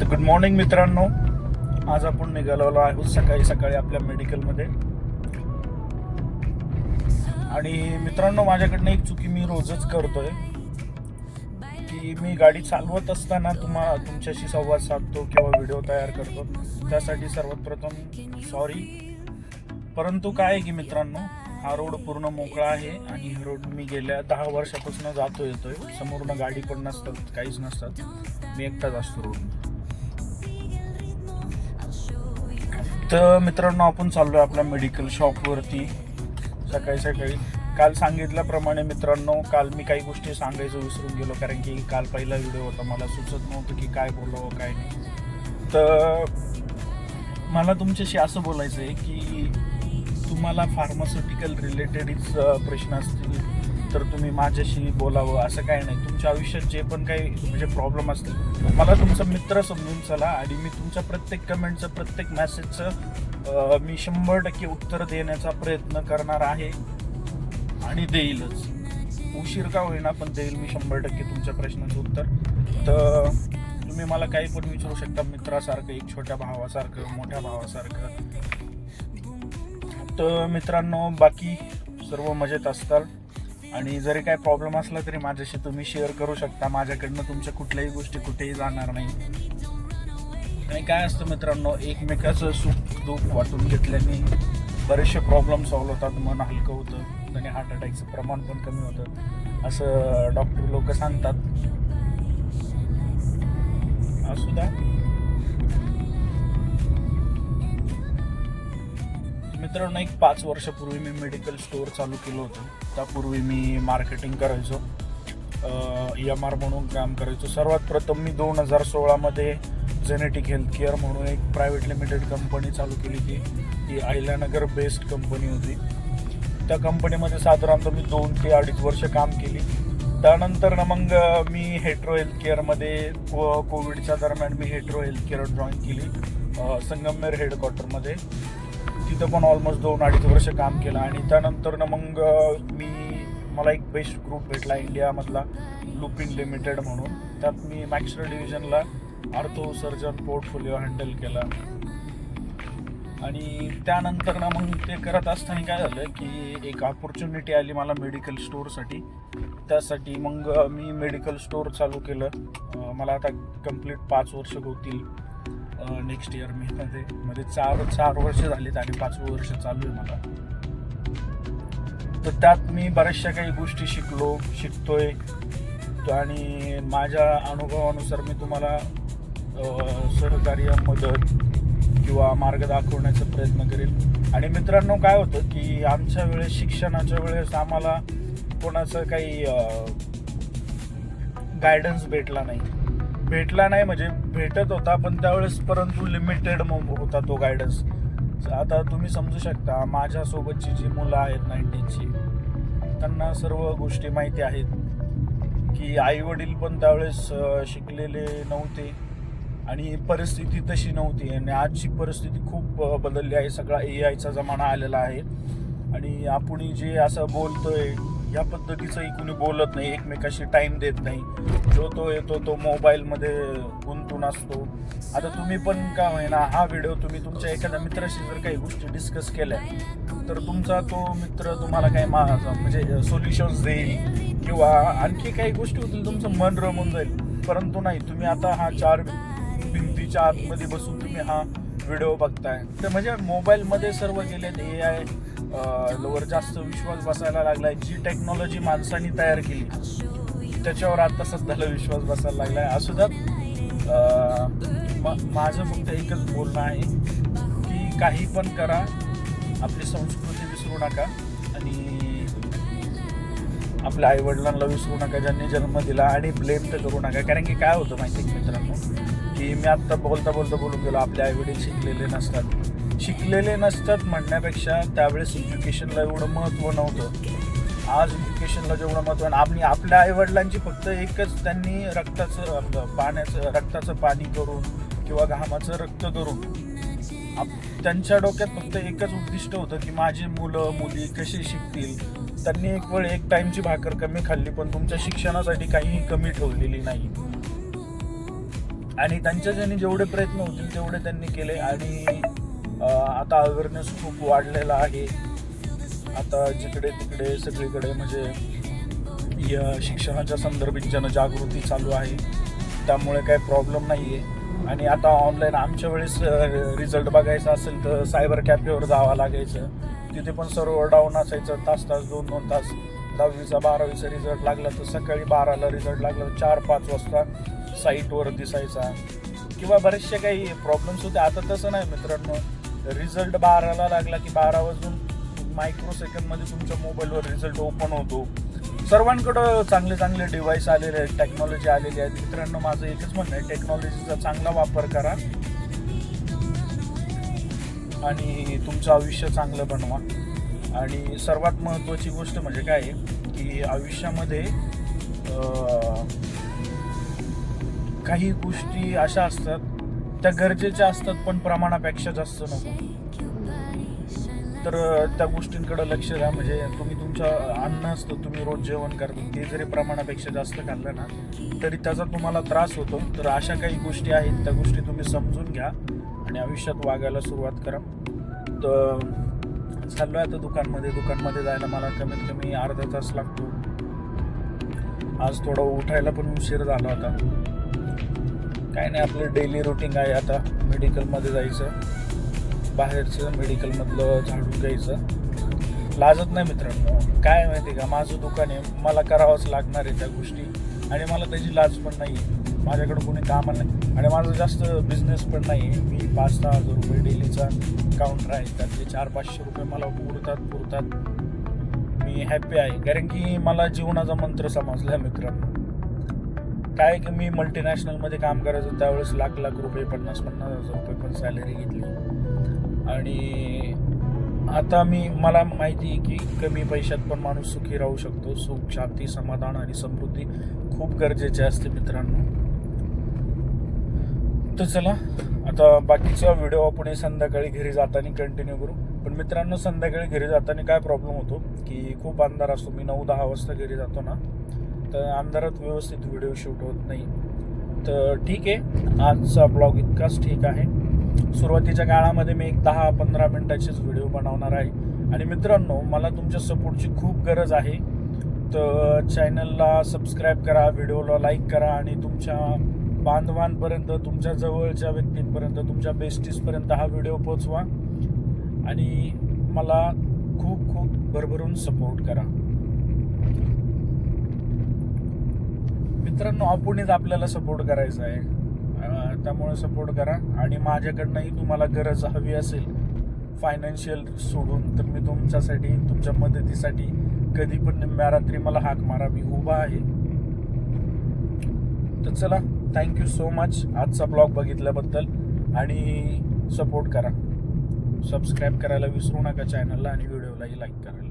तर good morning मित्रांनो. आज आपण निघालेलो आहोत सकाळी सकाळी आपल्या मेडिकलमध्ये आणि मित्रांनो माझ्याकडनं एक चुकी मी रोजच करतोय. की मी गाडी चालवत असताना तुम्हा तुमच्याशी संवाद साधतो किंवा व्हिडिओ तयार करतो. त्यासाठी सर्वात प्रथम सॉरी परंतु काय आहे की मित्रांनो हा रोड पूर्ण मोकळा आहे आणि हा रोड मी गेल्या दहा वर्षापासून जातो येतोय. समोरनं गाडी पण नसतात काहीच नसतात. मी एकटाच असतो रोड तर मित्रांनो आपण चाललोय आपल्या मेडिकल शॉपवरती सकाळी सकाळी. काल सांगितल्याप्रमाणे मित्रांनो काल मी काही गोष्टी सांगायचं विसरून गेलो कारण की काल पहिला व्हिडिओ होता. मला सुचत नव्हतं की काय बोलावं काय नाही. तर मला तुमच्याशी असं बोलायचं आहे की तुम्हाला फार्मास्युटिकल रिलेटेडच प्रश्न असतील. तर तुम्ही माझ्याशी बोलावं असं काही नाही. तुमच्या आयुष्यात जे पण काही म्हणजे प्रॉब्लेम असतील मला तुमचा मित्र समजून चला आणि मी तुमच्या प्रत्येक कमेंटचं प्रत्येक मेसेजचं मी शंभर टक्के उत्तर देण्याचा प्रयत्न करणार आहे आणि देईलच. उशीर का होईना पण देईल मी शंभर टक्के तुमच्या प्रश्नाचं उत्तर. तर तुम्ही मला काही पण विचारू शकता मित्रासारखं एक छोट्या भावासारखं मोठ्या भावासारखं. तर मित्रांनो बाकी सर्व मजेत असतात आणि जरी काय प्रॉब्लेम असला तरी माझ्याशी तुम्ही शेअर करू शकता. माझ्याकडनं तुमच्या कुठल्याही गोष्टी कुठेही जाणार नाही. आणि काय असतं मित्रांनो एकमेकाचं सुख दुःख वाटून घेतल्याने बरेचसे प्रॉब्लेम सॉल्व्ह होतात मन हलकं होतं आणि हार्ट अटॅकचं प्रमाण पण कमी होतं. असं डॉक्टर लोक सांगतात. असू द्या. मित्रांनो एक पाच वर्षापूर्वी मी मेडिकल स्टोअर चालू केलं होतं. त्यापूर्वी मी मार्केटिंग करायचो. एम आर म्हणून काम करायचो. सर्वात प्रथम मी दोन हजार सोळामध्ये जेनेटिक हेल्थ केअर म्हणून एक प्रायव्हेट लिमिटेड कंपनी चालू केली ती ती अहिल्यानगर बेस्ड कंपनी होती. त्या कंपनीमध्ये साधारणतः मी दोन ते अडीच वर्ष काम केली. त्यानंतर ना मग मी हेट्रो हेल्थ केअरमध्ये को कोविडच्या दरम्यान मी हेट्रो हेल्थ केअर जॉईन केली. अ, संगमनेर हेडक्वार्टरमध्ये तिथं पण ऑलमोस्ट दोन अडीच वर्ष काम केलं आणि त्यानंतर ना मग मी मला एक बेस्ट ग्रुप भेटला इंडियामधला लुपिन लिमिटेड म्हणून. त्यात मी मॅक्सर डिव्हिजनला आर्थो सर्जन पोर्टफोलिओ हँडल केला. आणि त्यानंतर ना मग ते करत असताना काय झालं की एक ऑपॉर्च्युनिटी आली मला मेडिकल स्टोअरसाठी त्यासाठी मग मी मेडिकल स्टोअर चालू केलं. मला आता कंप्लीट पाच वर्ष होतील. नेक्स्ट इयर मी मध्ये म्हणजे चार चार वर्ष झालीत आणि पाचवं वर्ष चालू आहे मला. तर त्यात मी बऱ्याचशा काही गोष्टी शिकलो शिकतोय. आणि माझ्या अनुभवानुसार मी तुम्हाला सहकार्य मदत किंवा मार्ग दाखवण्याचा प्रयत्न करेल. आणि मित्रांनो काय होतं की आमच्या वेळेस शिक्षणाच्या वेळेस आम्हाला कोणाचं काही गायडन्स भेटला नाही. भेटला नाही म्हणजे भेटत होता पण त्यावेळेस परंतु लिमिटेड होता तो गायडन्स आता तुम्ही समजू शकता माझ्यासोबतची जी मुलं आहेत नाईन्टीनची त्यांना सर्व गोष्टी माहिती आहेत. की आई वडील पण त्यावेळेस शिकलेले नव्हते आणि परिस्थिती तशी नव्हती. आणि आजची परिस्थिती खूप बदलली आहे. सगळा ए आयचा जमाना आलेला आहे. आणि आपण जे असं बोलतोय या पद्धतीचंही कुणी बोलत नाही एकमेकाशी टाइम देत नाही. जो तो येतो तो मोबाईलमध्ये गुंतून असतो. आता तुम्ही पण का होईना हा व्हिडिओ तुम्ही तुमच्या एखाद्या मित्राशी जर काही गोष्टी डिस्कस केल्या तर तुमचा तो मित्र तुम्हाला काही मा म्हणजे सोल्युशन्स देईल. किंवा आणखी काही गोष्टी होतील तुमचं मन रमून जाईल. परंतु नाही तुम्ही आता हा चार भिंतीच्या आतमध्ये बसून तुम्ही हा व्हिडिओ बघताय. तर म्हणजे मोबाईलमध्ये सर्व गेले ए आय वर जास्त विश्वास बसायला लागलाय. जी टेक्नॉलॉजी माणसाने तयार केली त्याच्यावर आता सध्याला विश्वास बसायला लागलाय. असू द्यात माझं फक्त एकच बोलणं आहे की काही पण करा आपली संस्कृती विसरू नका आणि आपल्या आई वडिलांना विसरू नका ज्यांनी जन्म दिला आणि ब्लेम तर करू नका. कारण की काय होतं माहिती मित्रांनो की मी आत्ता बोलता बोलता बोलून गेलो आपले आई वडील शिकलेले नसतात. शिकलेले नसतात म्हणण्यापेक्षा त्यावेळेस एज्युकेशनला एवढं महत्त्व नव्हतं. आज एज्युकेशनला जेवढं महत्त्व आणि आपल्या आईवडिलांची फक्त एकच त्यांनी रक्ताचं पाण्याचं रक्ताचं पाणी करून किंवा घामाचं रक्त करून आप- त्यांच्या डोक्यात फक्त एकच उद्दिष्ट होतं की माझी मुलं मुली कशी शिकतील. त्यांनी एक वेळ एक टाईमची भाकर कमी खाल्ली पण तुमच्या शिक्षणासाठी काहीही कमी ठेवलेली नाही. आणि त्यांच्या ज्यांनी जेवढे प्रयत्न होतील तेवढे त्यांनी केले आणि आता अवेअरनेस खूप वाढलेला आहे. आता जिकडे तिकडे सगळीकडे म्हणजे या शिक्षणाच्या संदर्भात जनजागृती चालू आहे. त्यामुळे काही प्रॉब्लेम नाही आहे आणि आता ऑनलाईन आमच्या वेळेस रिझल्ट बघायचा असेल तर सायबर कॅफेवर जावं लागायचं. तिथे पण सर्व डाऊन असायचं. तास तास दोन दोन तास. दहावीचा बारावीचा रिझल्ट लागला तर सकाळी बाराला रिझल्ट लागला तर चार पाच वाजता साईटवर दिसायचा. किंवा बरेचसे काही प्रॉब्लेम्स होते आता तसं नाही मित्रांनो. रिझल्ट बाराला लागला की बारा वाजून मायक्रो सेकंडमध्ये तुमच्या मोबाईलवर रिझल्ट ओपन होतो. सर्वांकडं चांगले चांगले डिव्हाइस आलेले आहेत टेक्नॉलॉजी आलेली आहे मित्रांनो माझं एकच म्हणणं आहे टेक्नॉलॉजीचा चांगला वापर करा. आणि तुमचं आयुष्य चांगलं बनवा. आणि सर्वात महत्त्वाची गोष्ट म्हणजे काय आहे की आयुष्यामध्ये काही गोष्टी अशा असतात त्या गरजेच्या असतात पण प्रमाणापेक्षा जास्त नको. तर त्या गोष्टींकडे लक्ष द्या. म्हणजे तुम्ही तुमचं अन्न असतं तुम्ही रोज जेवण करता ते जरी प्रमाणापेक्षा जास्त खाल्लं ना तरी त्याचा तुम्हाला त्रास होतो. तर अशा काही गोष्टी आहेत त्या गोष्टी तुम्ही समजून घ्या आणि आयुष्यात वागायला सुरुवात करा. तर चाललो आहे आता दुकानमध्ये. दुकानमध्ये जायला मला कमीत कमी अर्धा तास लागतो. आज थोडं उठायला पण उशीर झाला होता. काय नाही आपलं डेली रुटीन आहे. आता मेडिकलमध्ये जायचं. बाहेरचं मेडिकलमधलं झाडून घ्यायचं. लाजत नाही मित्रांनो. काय आहे माहिती आहे का माझं दुकान आहे. मला करावंच लागणार आहे त्या गोष्टी. आणि मला त्याची लाज पण नाही आहे माझ्याकडे कोणी कामं नाही. आणि माझं जास्त बिझनेस पण नाही आहे मी पाच सहा हजार रुपये डेलीचा काउंटर आहे. त्यातले चार पाचशे रुपये मला उरतात पुरतात. मी हॅपी आहे. कारण की मला जीवनाचा मंत्र समजला आहे मित्रांनो. काय की मी मल्टीनॅशनलमध्ये काम करायचो त्यावेळेस लाख लाख रुपये पन्नास पन्नास हजार रुपये पण सॅलरी घेतली. आणि आता मी मला माहिती आहे की कमी पैशात पण माणूस सुखी राहू शकतो. सुख शांती समाधान आणि समृद्धी खूप गरजेचे असते मित्रांनो. तर चला आता बाकीचा व्हिडिओ आपण संध्याकाळी घरी जाताना कंटिन्यू करू. पण मित्रांनो संध्याकाळी घरी जाताना काय प्रॉब्लेम होतो? की खूप अंधार असतो. मी नऊ दहा वाजता घरी जातो ना. तर अंधारात व्यवस्थित व्हिडिओ शूट होत नाही. तर ठीक आहे. आजचा ब्लॉग इतकाच ठीक आहे. सुरुवातीच्या काळामध्ये मी एक दहा पंधरा मिनटाचेच व्हिडिओ बनवणार आहे. आणि मित्रांनो मला तुमच्या सपोर्टची खूप गरज आहे. तर चॅनलला सबस्क्राईब करा व्हिडिओला लाईक करा आणि तुमच्या बांधवांपर्यंत तुमच्या जवळच्या व्यक्तींपर्यंत तुमच्या बेस्टीजपर्यंत हा व्हिडिओ पोचवा आणि मला खूप खूप भरभरून सपोर्ट करा. मित्रांनो आपणच आपल्याला सपोर्ट करायचा आहे. त्यामुळे सपोर्ट करा. आणि माझ्याकडनंही तुम्हाला गरज हवी असेल फायनान्शियल सोडून तर मी तुमच्यासाठी तुमच्या मदतीसाठी कधी पण निम्म्या रात्री मला हाक मारा. मी उभा आहे. तर चला थँक्यू सो मच आजचा ब्लॉग बघितल्याबद्दल. आणि सपोर्ट करा. सबस्क्राईब करायला विसरू नका चॅनलला आणि व्हिडिओलाही लाईक करायला.